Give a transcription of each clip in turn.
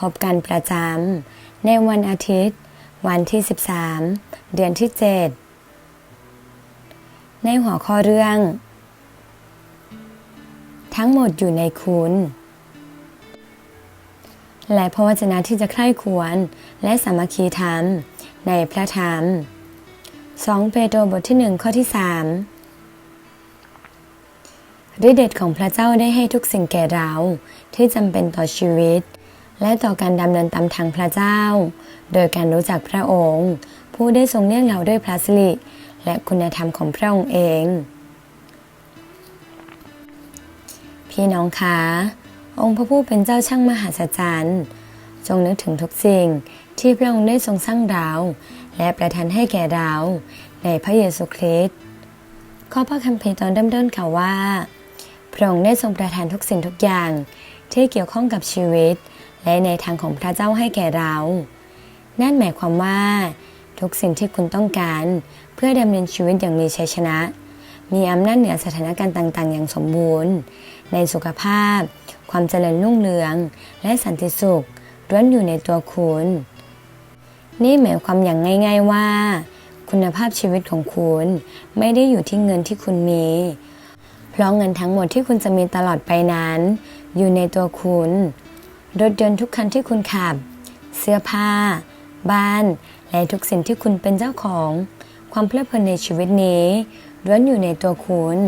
พบกันประจำ ในวันอาทิตย์ วันที่ 13 เดือนที่ 7 ในหัวข้อเรื่อง ทั้งหมดอยู่ในคุณ และพระวจนะที่จะใคร่ควรและสามัคคีธรรม ในพระธรรม 2 เปโตรบทที่ 1 ข้อที่ 3ฤทธิเดชของพระเจ้าได้ให้ทุกสิ่งแก่เราที่จำเป็นต่อชีวิต และต่อการดำเนินตามทางพระเจ้า โดยการรู้จักพระองค์ ผู้ได้ทรงเลี้ยงเราด้วยพระสิริและคุณธรรมของพระองค์เอง พี่น้องคะองค์พระผู้เป็นเจ้าช่างมหัศจรรย์จงนึกถึงทุกสิ่งที่พระองค์ได้ทรงสร้างเรา และประทานให้แก่เรา ในพระเยซูคริสต์ข้อพระคัมภีร์ตอนเริ่มต้นค่ะว่า พระองค์ได้ทรงประทานทุกสิ่งทุกอย่างที่เกี่ยวข้องกับชีวิต และในทางของพระเจ้าให้แก่เรา นั่นหมายความว่า ทุกสิ่งที่คุณต้องการ เพื่อดำเนินชีวิตอย่างมีชัยชนะ มีอำนาจเหนือสถานการณ์ต่าง ๆ อย่างสมบูรณ์ ในสุขภาพ ความเจริญรุ่งเรือง และสันติสุขล้วนอยู่ในตัวคุณ นี่หมายความอย่างง่าย ๆว่า คุณภาพชีวิตของคุณไม่ได้อยู่ที่เงินที่คุณมีเพราะเงินทั้งหมดที่คุณจะมีตลอดไปนั้น อยู่ในตัวคุณ รถยนต์ทุกคันที่คุณขับ เสื้อผ้า บ้าน และทุกสิ่งที่คุณเป็นเจ้าของ ความเพลิดเพลินในชีวิตนี้ล้วนอยู่ในตัวคุณ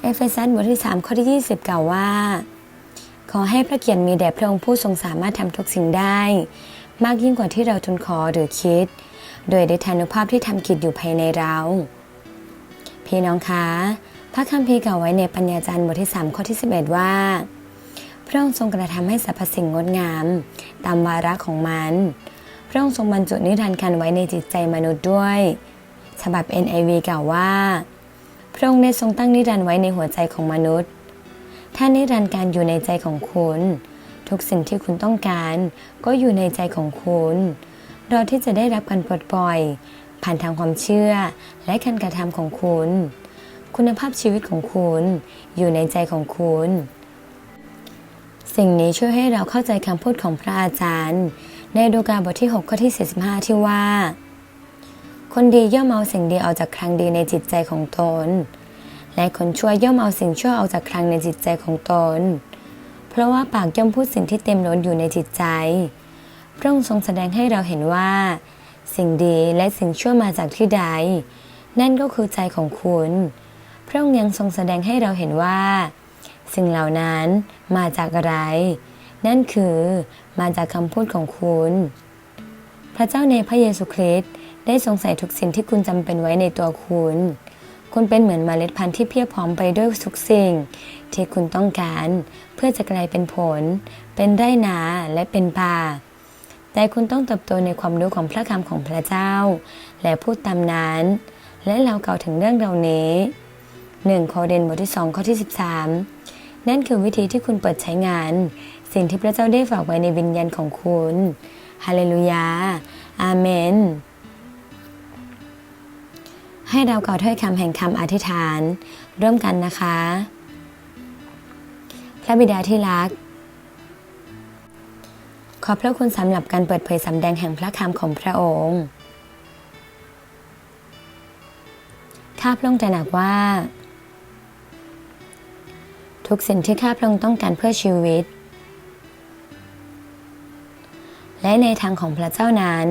เอเฟซัสบทที่ 3 ข้อที่ 20 กล่าวว่า ขอให้พระเกียรติมีแด่พระองค์ผู้ทรงสามารถทำทุกสิ่งได้ มากยิ่งกว่าที่เราทูลขอหรือคิด โดยได้ทานุภาพที่ทำกิจอยู่ภายในเรา พี่น้องคะพระคัมภีร์กล่าวไว้ในปัญญาจารย์บทที่ 3 ข้อที่ 11 ว่า พระองค์ทรงกระทำให้สรรพสิ่งงดงาม ตามวาระของมัน พระองค์ทรงบรรจุนิรันดร์กันไว้ในจิตใจมนุษย์ด้วย ฉบับ NIV กล่าวว่า พระองค์ได้ทรงตั้งนิรันดร์ไว้ในหัวใจของมนุษย์ ถ้านิรันดร์การอยู่ในใจของคุณ ทุกสิ่งที่คุณต้องการ ก็อยู่ในใจของคุณรอที่จะได้รับการปลดปล่อย ผ่านทางความเชื่อและการกระทำของคุณ คุณภาพชีวิตของคุณ อยู่ในใจของคุณ สิ่งนี้ช่วยให้เราเข้าใจคำพูดของพระอาจารย์ ในดูกาบทที่ 6 ข้อที่ 45 ที่ว่า คนดีย่อมเอาสิ่งดีออกจากครั้งดีในจิตใจของตน และคนชั่วย่อมเอาสิ่งชั่วออกจากครั้งในจิตใจของตน เพราะว่าปากย่อมพูดสิ่งที่เต็มล้นอยู่ในจิตใจ พระองค์ทรงแสดงให้เราเห็นว่า สิ่งดีและสิ่งชั่วมาจากที่ใด นั่นก็คือใจของคุณ พระองค์ยังทรงแสดงให้เราเห็นว่า สิ่งเหล่านั้นมาจากอะไร นั่นคือมาจากคำพูดของคุณ พระเจ้าในพระเยซูคริสต์ได้ทรงใส่ทุกสิ่งที่คุณจำเป็นไว้ในตัวคุณ คุณเป็นเหมือนเมล็ดพันธุ์ที่เพียบพร้อมไปด้วยทุกสิ่ง ที่คุณต้องการ เพื่อจะกลายเป็นผล เป็นไร่นาและเป็นป่าแต่คุณต้องเติบโตในความรู้ของพระคำของพระเจ้า และพูดตามนั้น และเรากล่าวถึงเรื่องเหล่านี้ 1 โครินธ์บทที่ 2 ข้อที่ 13 นั่นคือวิธีที่คุณเปิดใช้งาน สิ่งที่พระเจ้าได้ฝากไว้ในวิญญาณของคุณฮาเลลูยา อาเมน ให้เรากล่าวถ้อยคำแห่งคำอธิษฐานร่วมกันนะคะ พระบิดาที่รัก ขอพระคุณสำหรับการเปิดเผยสำแดงแห่งพระคำของพระองค์ ข้าพระองค์ตระหนักว่า ทุกสิ่งที่ข้าพระองค์ต้องการเพื่อชีวิต และในทางของพระเจ้านั้น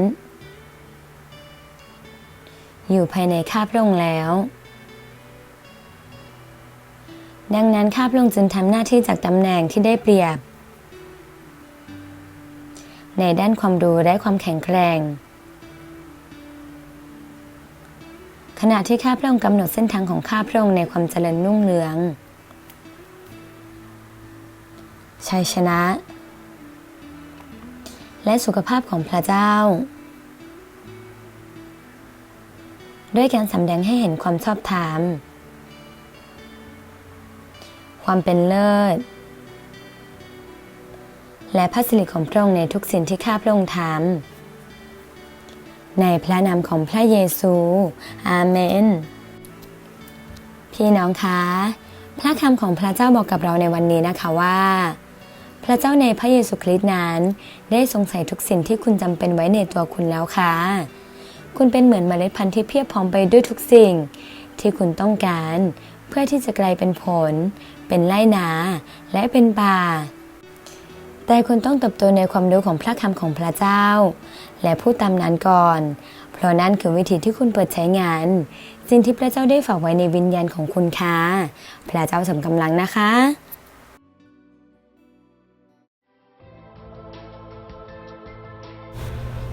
อยู่ภายในข้าพระองค์แล้ว ดังนั้นข้าพระองค์จึงทำหน้าที่จากตำแหน่งที่ได้เปรียบ ในด้านความรู้และความแข็งแกร่งขณะที่ข้าพระองค์กำหนดเส้นทางของข้าพระองค์ในความเจริญรุ่งเรือง ชัยชนะ และสุขภาพของพระเจ้า ด้วยการสำแดงให้เห็นความชอบธรรมความเป็นเลิศ และพระสิริของพระองค์ในทุกสิ่งที่ข้าพระองค์ทำในพระนามของพระเยซู อาเมน พี่น้องคะ พระคำของพระเจ้าบอกกับเราในวันนี้นะคะว่า พระเจ้าในพระเยซูคริสต์นั้น ได้ทรงใส่ทุกสิ่งที่คุณจำเป็นไว้ในตัวคุณแล้วค่ะ คุณเป็นเหมือนเมล็ดพันธุ์ที่เพียบพร้อมไปด้วยทุกสิ่ง ที่คุณต้องการ เพื่อที่จะกลายเป็นผล เป็นไร่นา และเป็นป่า แต่คุณต้องเติบโตในความรู้ของพระคำของพระเจ้า และพูดตามนั้นก่อน เพราะนั่นคือวิธีที่คุณเปิดใช้งานสิ่งที่พระเจ้าได้ฝากไว้ในวิญญาณของคุณค่ะ พระเจ้าสมกำลังนะคะ